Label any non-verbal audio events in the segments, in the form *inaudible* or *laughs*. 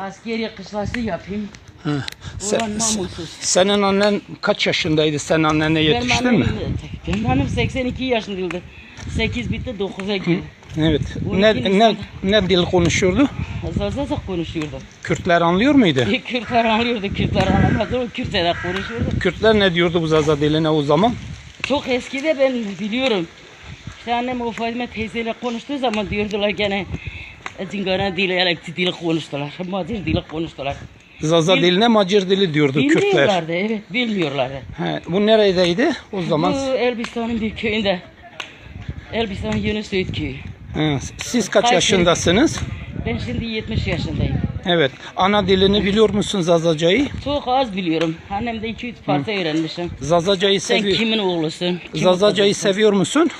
Askeri kışlası yapayım. Ha. Sen, namussuz. senin annen kaç yaşındaydı? Sen annene yetiştin Benim mi? Benim hanım 82 yaşındaydı. 8 bitti 9'a girdi. Evet. Ne, ne, ne dil konuşuyordu? Zazaza konuşuyordu. Kürtler anlıyor muydu? *laughs* Kürtler anlıyordu, Kürtler anlamazdı. O Kürtler konuşuyordu. Kürtler ne diyordu bu Zaza diline o zaman? Çok eskide ben biliyorum. İşte annem o Fadime teyzeyle konuştuğu zaman diyordular gene Zingana dili, elekti dili konuştular. Madir dili konuştular. Zaza Bil- diline Macar dili diyordu Kürtler. Bilmiyorlardı, evet, bilmiyorlardı. He, bu neredeydi o zaman? Bu Elbistan'ın bir köyünde. Elbistan Yunus Söğüt köyü. He, siz kaç Kayseri. yaşındasınız? Ben şimdi 70 yaşındayım. Evet. Ana dilini biliyor musun Zazacayı? Çok az biliyorum. Annem de 2-3 parça öğrenmişim. Zazacayı Sen seviyor. kimin oğlusun? Kimin Zazacayı seviyor musun?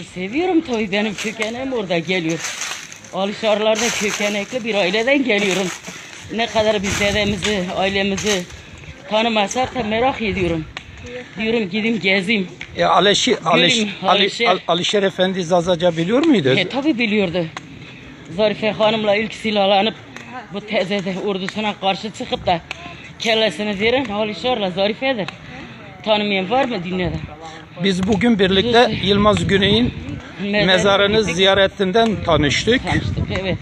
E, Seviyorum tabii benim kökenim orada geliyor. Alişarlarda kökenekli bir aileden geliyorum. Ne kadar biz dedemizi, ailemizi tanımasak da merak ediyorum. Diyorum gideyim gezeyim. E, Aleşi, Aleş, Göreyim, Ali, Alişer. Al- Alişer Efendi Zazaca biliyor muydu? E tabi biliyordu. Zarife Hanım'la ilk silahlanıp bu teyze ordusuna karşı çıkıp da kellesini veren Alişar'la Zarife'dir. Tanımayan var mı dünyada? Biz bugün birlikte Yılmaz Güney'in Mezarına mezarını gittik, ziyaretinden tanıştık. tanıştık. Evet.